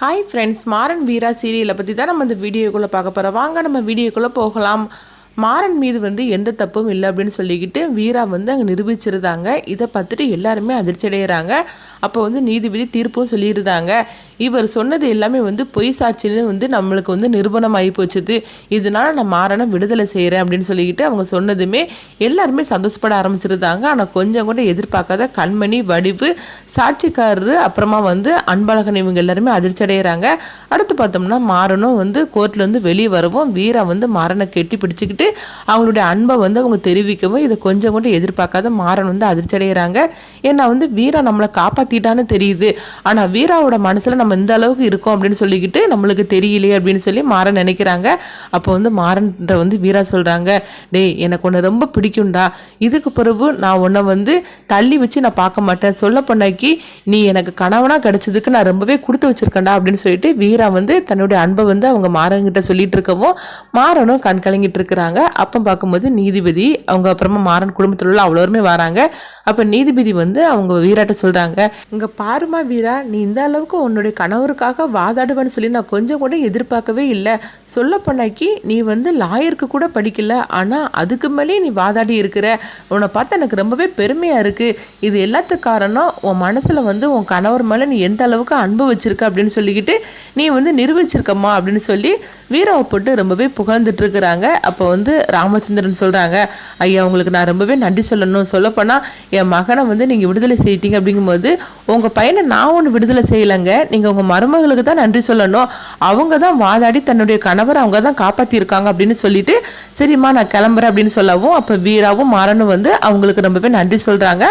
Hi friends Maran வீரா சீரியலை பற்றி தான் நம்ம இந்த வீடியோக்குள்ளே பார்க்க போகிறோம் வாங்க நம்ம வீடியோக்குள்ளே போகலாம். மாறன் மீது வந்து எந்த தப்பும் இல்லை அப்படின்னு சொல்லிக்கிட்டு வீரா வந்து அங்கே நிரூபிச்சிருந்தாங்க. இதை பார்த்துட்டு எல்லாருமே அதிர்ச்சி அடைகிறாங்க அப்போ வந்து நீதிபதி தீர்ப்பும் சொல்லியிருந்தாங்க. இவர் சொன்னது எல்லாமே வந்து பொய் சாட்சின்னு வந்து நம்மளுக்கு வந்து நிரூபணம் ஆகி போச்சுது. இதனால நான் மாறனை விடுதலை செய்கிறேன் அப்படின்னு சொல்லிக்கிட்டு அவங்க சொன்னதுமே எல்லாருமே சந்தோஷப்பட ஆரம்பிச்சிருந்தாங்க. ஆனால் கொஞ்சம் கூட எதிர்பார்க்காத கண்மணி வடிவு சாட்சிக்காரரு அப்புறமா வந்து அன்பழகன் இவங்க எல்லாருமே அதிர்ச்சி அடைகிறாங்க அடுத்து பார்த்தோம்னா மாறனும் வந்து கோர்ட்லேருந்து வெளியே வரவும். வீரா வந்து மாறனை கெட்டி பிடிச்சிக்கிட்டு அவங்களுடைய அன்பை வந்து அவங்க தெரிவிக்கவும் இதை கொஞ்சம் கூட எதிர்பார்க்காத மாறன் வந்து அதிர்ச்சி அடைகிறாங்க ஏன்னா வந்து வீரா நம்மளை காப்பாற்றிட்டான்னு தெரியுது. ஆனால் வீராவோட மனசில் நம்ம நம்ம இந்த அளவுக்கு இருக்கோம் அப்படின்னு சொல்லிக்கிட்டு நம்மளுக்கு தெரியலையே அப்படின்னு சொல்லி மாறன் நினைக்கிறாங்க. அப்போ வந்து மாறன்ற வந்து வீரா சொல்கிறாங்க டேய் எனக்கு ஒன்று ரொம்ப பிடிக்கும்டா. இதுக்கு பிறகு நான் உன்னை வந்து தள்ளி வச்சு நான் பார்க்க மாட்டேன். சொல்ல பண்ணாக்கி நீ எனக்கு கணவனாக கிடைச்சதுக்கு நான் ரொம்பவே கொடுத்து வச்சிருக்கேன்டா. அப்படின்னு சொல்லிட்டு வீரா வந்து தன்னுடைய அன்பை வந்து அவங்க மாறன்கிட்ட சொல்லிட்டு இருக்கவும் மாறனும் கண் கலங்கிட்டு இருக்கிறாங்க. அப்போ பார்க்கும்போது நீதிபதி அவங்க அப்புறமா மாறன் குடும்பத்தில் உள்ள அவ்வளோருமே வராங்க. அப்போ நீதிபதி வந்து அவங்க வீராட்ட சொல்கிறாங்க இங்கே பாருமா வீரா நீ இந்த அளவுக்கு உன்னுடைய கணவருக்காக வாதாடுவேன்னு சொல்லி நான் கொஞ்சம் கூட எதிர்பார்க்கவே இல்லை. சொல்ல போனாக்கி நீ வந்து லாயருக்கு கூட படிக்கல. ஆனால் அதுக்கு மேலேயே நீ வாதாடி இருக்கிற. உன்னை பார்த்து எனக்கு ரொம்பவே பெருமையாக இருக்குது இது எல்லாத்துக்கு காரணம் உன் மனசில் வந்து உன் கணவர் மேலே நீ எந்த அளவுக்கு அன்பு வச்சுருக்க அப்படின்னு சொல்லிக்கிட்டு நீ வந்து நிரூபிச்சிருக்கம்மா அப்படின்னு சொல்லி வீராவை போட்டு ரொம்பவே புகழ்ந்துட்டுருக்குறாங்க அப்போ வந்து ராமச்சந்திரன் சொல்கிறாங்க ஐயா உங்களுக்கு நான் ரொம்பவே நன்றி சொல்லணும். சொல்லப்போனால் என் மகனை வந்து நீங்கள் விடுதலை செய்யிட்டீங்க. அப்படிங்கும்போது உங்கள் பையனை நான் ஒன்று விடுதலை செய்யலைங்க. நீங்கள் உங்கள் மருமகளுக்கு தான் நன்றி சொல்லணும். அவங்க தான் வாதாடி தன்னுடைய கணவர் அவங்க தான் காப்பாற்றிருக்காங்க அப்படின்னு சொல்லிட்டு சரிம்மா நான் கிளம்புறேன் அப்படின்னு சொல்லவும் அப்போ வீராவும் மாறனும் வந்து அவங்களுக்கு ரொம்பவே நன்றி சொல்கிறாங்க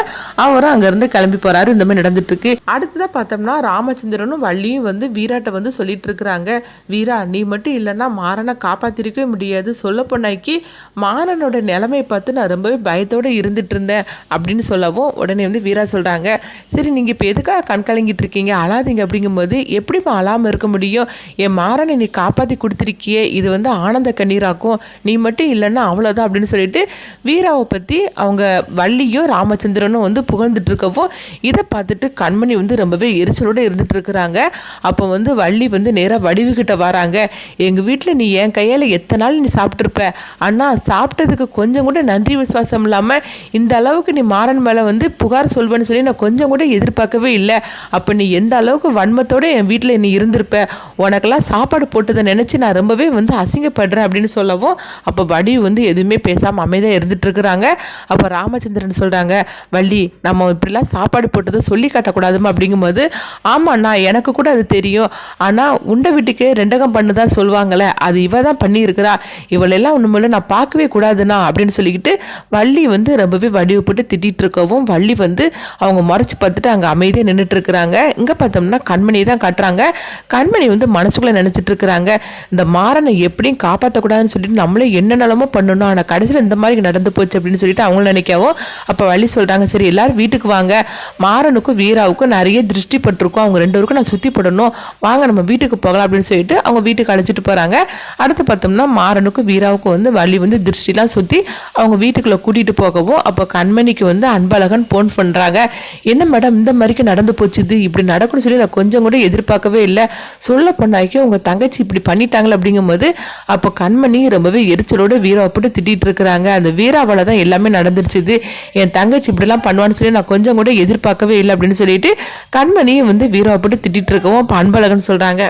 அவரும் அங்கேருந்து கிளம்பி போகிறாரு இந்த மாதிரி நடந்துட்டுருக்கு. அடுத்ததாக பார்த்தோம்னா ராமச்சந்திரனும் வள்ளியும் வந்து வீராட்டை வந்து சொல்லிட்டு இருக்கிறாங்க. வீரா நீ மட்டும் இல்லைன்னா மாறனை காப்பாற்றிருக்கவே முடியாது. சொல்ல போனாக்கி மாறனோட நிலைமையை பார்த்து நான் ரொம்பவே பயத்தோடு இருந்துட்டு இருந்தேன் அப்படின்னு சொல்லவும் உடனே வந்து வீரா சொல்கிறாங்க சரி நீங்கள் இப்போ எதுக்காக கண் கலங்கிட்டு இருக்கீங்க? அழாதீங்க அப்படிங்கும்போது எப்படிம்மா அழாமல் இருக்க முடியும்? என் மாறனை நீ காப்பாற்றி கொடுத்துருக்கியே இது வந்து ஆனந்த கண்ணீராக்கும். நீ மட்டும் இல்லைன்னா அவ்வளோதான் அப்படின்னு சொல்லிட்டு வீராவை பற்றி அவங்க வள்ளியும் ராமச்சந்திரனும் வந்து புகழ்ந்துட்டு இருக்கவும் இதை பார்த்துட்டு கண்மணி வந்து ரொம்பவே எரிச்சலோடு இருந்துட்டு இருக்கிறாங்க. அப்போ வந்து வள்ளி வந்து நேராக வடிவுகிட்ட வராங்க. எங்கள் வீட்டில் நீ என் கையால் எத்தனை நாள் நீ சாப்பிட்ருப்ப ஆனால் சாப்பிட்டதுக்கு கொஞ்சம் கூட நன்றி விசுவாசம் இல்லாமல் இந்த அளவுக்கு நீ மாறன் மேலே வந்து புகார் சொல்வேன்னு சொல்லி நான் கொஞ்சம் கூட எதிர்பார்க்கவே இல்லை. அப்போ நீ எந்த அளவுக்கு வன்மத்தோடு என் வீட்டில் நீ இருந்திருப்ப. உனக்கெல்லாம் சாப்பாடு போட்டதை நினச்சி நான் ரொம்பவே வந்து அசிங்கப்படுறேன் அப்படின்னு சொல்லவும் அப்போ வடிவு வந்து எதுவுமே பேசாமல் அமைதியாக இருந்துட்டுருக்குறாங்க. அப்போ ராமச்சந்திரன் சொல்கிறாங்க வள்ளி நம்ம இப்படிலாம் சாப்பாடு போட்டதை சொல்லி காட்டக்கூடாதுமா? அப்படிங்கும்போது ஆமாண்ணா எனக்கு கூட அது தெரியும். ஆனால் உண்டை வீட்டுக்கு ரெண்டகம் பண்ணுதான் சொல்லுவாங்களே அது இவ தான் பண்ணியிருக்கிறா. இவளெல்லாம் ஒன்றுமில்ல நான் பார்க்கவே கூடாதுண்ணா அப்படின்னு சொல்லிக்கிட்டு வள்ளி வந்து ரொம்பவே வடிவு போட்டு திட்டிகிட்டு இருக்கவும் வள்ளி வந்து அவங்க முறைச்சி பார்த்துட்டு அங்கே அமைதியாக நின்றுட்டு இருக்கிறாங்க இங்கே பார்த்தோம்னா கண்மணி தான் காட்டுறாங்க. கண்மணி வந்து மனசுக்குள்ளே நினச்சிட்டு இருக்கிறாங்க இந்த மாறனை எப்படியும் காப்பாற்றக்கூடாதுன்னு சொல்லிட்டு நம்மளே என்ன நலமோ பண்ணணும். ஆனால் கடைசியில் இந்த மாதிரி நடந்து போச்சு அப்படின்னு சொல்லிட்டு அவங்களும் நினைக்கவும் அப்போ வழி சொல்கிறாங்க சரி எல்லாரும் வீட்டுக்கு வாங்க. மாறனுக்கும் வீராவுக்கும் நிறைய திருஷ்டி பட்டிருக்கும். அவங்க ரெண்டு பேருக்கும் நான் சுற்றிப்படணும் வாங்க நம்ம வீட்டுக்கு போகலாம் அப்படின்னு சொல்லிட்டு அவங்க வீட்டுக்கு அழைச்சிட்டு போகிறாங்க அடுத்து பார்த்தோம்னா மாறனுக்கும் வீராவுக்கும் வந்து வழி வந்து திருஷ்டிலாம் சுற்றி அவங்க வீட்டுக்குள்ளே கூட்டிகிட்டு போகவும் அப்போ கண்மணிக்கு வந்து அன்பழகன் ஃபோன் பண்ணுறாங்க என்ன மேடம் இந்த மாதிரிக்கு நடந்து போச்சுது இப்படி நடக்கும்னு சொல்லி நான் கொஞ்சம் கூட எதிர்பார்க்கவே இல்லை. சொல்ல பொண்ணாக்கி உங்கள் தங்கச்சி இப்படி பண்ணிட்டாங்களே அப்படிங்கும்போது அப்போ கண்மணி ரொம்பவே எரிச்சலோடு வீராவை போட்டு திட்டிகிட்டு இருக்கிறாங்க. அந்த வீராவால் தான் எல்லாமே நடந்துருச்சுது. என் தங்கச்சி இப்படிலாம் பண்ணுவான்னு சொல்லி நான் கொஞ்சம் கூட எதிர்பார்க்கவே இல்லை அப்படின்னு சொல்லிட்டு கண்மணியும் வந்து வீராவை போட்டு திட்டிகிட்டு இருக்கவும் அப்போ அன்பழகன் சொல்கிறாங்க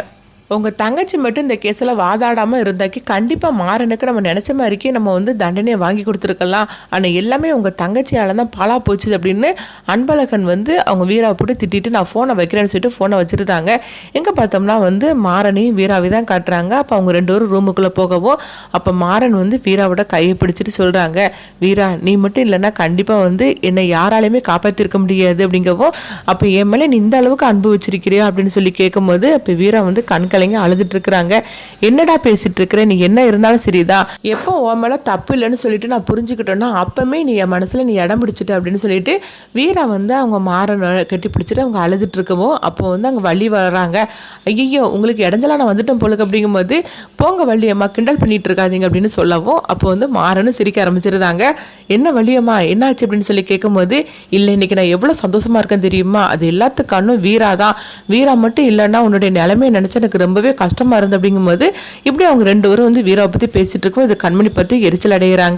உங்கள் தங்கச்சி மட்டும் இந்த கேஸில் வாதாடாமல் இருந்தாக்கி கண்டிப்பாக மாறனுக்கு நம்ம நினச்ச மாதிரிக்கே நம்ம வந்து தண்டனையை வாங்கி கொடுத்துருக்கலாம். ஆனால் எல்லாமே உங்கள் தங்கச்சியால் தான் பாலா போச்சுது அப்படின்னு அன்பழகன் வந்து அவங்க வீராவை போட்டு திட்டிட்டு நான் ஃபோனை வைக்கிறேன்னு சொல்லிட்டு ஃபோனை வச்சுருந்தாங்க. எங்கே பார்த்தோம்னா வந்து மாறனையும் வீராவை தான் காட்டுறாங்க. அப்போ அவங்க ரெண்டு பேரும் ரூமுக்குள்ளே போகவும் அப்போ மாறன் வந்து வீராவோட கையை பிடிச்சிட்டு சொல்கிறாங்க வீரா நீ மட்டும் இல்லைன்னா கண்டிப்பாக வந்து என்னை யாராலையுமே காப்பாற்றிருக்க முடியாது அப்படிங்கவும் அப்போ என் மேலே நீ இந்த அளவுக்கு அன்பு வச்சிருக்கிறியா? அப்படின்னு சொல்லி கேட்கும்போது அப்போ வீரா வந்து கண்க கலங்கி அழுதுட்டு இருக்கிறாங்க என்னடா பேசிட்டு இருக்கிற நீ என்ன இருந்தாலும் சரிதான். எப்போ உன் மேலே தப்பு இல்லைன்னு சொல்லிட்டு நான் புரிஞ்சுக்கிட்டேன்னா அப்பவுமே நீ என் மனசில் நீ இடம் பிடிச்சிட்ட அப்படின்னு சொல்லிட்டு வீரா வந்து அவங்க மாற கட்டி பிடிச்சிட்டு அவங்க அழுதுட்டு இருக்கவும் அப்போ வந்து அங்கே வள்ளி வர்றாங்க ஐயோ உங்களுக்கு இடைஞ்சலா நான் வந்துட்டேன் போலுக்கு அப்படிங்கும்போது போங்க வள்ளியம்மா கிண்டல் பண்ணிட்டு இருக்காதீங்க அப்படின்னு சொல்லவும் அப்போ வந்து மாறனு சிரிக்க ஆரம்பிச்சிருந்தாங்க. என்ன வள்ளியம்மா என்னாச்சு அப்படின்னு சொல்லி கேட்கும்போது இல்லை இன்னைக்கு நான் எவ்வளோ சந்தோஷமா இருக்கேன் தெரியுமா? அது எல்லாத்துக்கானும் வீரா தான். வீரா மட்டும் இல்லைன்னா உன்னுடைய நிலைமையை நினச்சி எனக்கு ரொம்பவே கஷ்டமா இருந்து அப்படிங்கும்போது இப்படி அவங்க ரெண்டு பேரும் வந்து வீராவை பற்றி பேசிட்டு இருக்கோம் இது கண்மணி பற்றி எரிச்சல் அடைகிறாங்க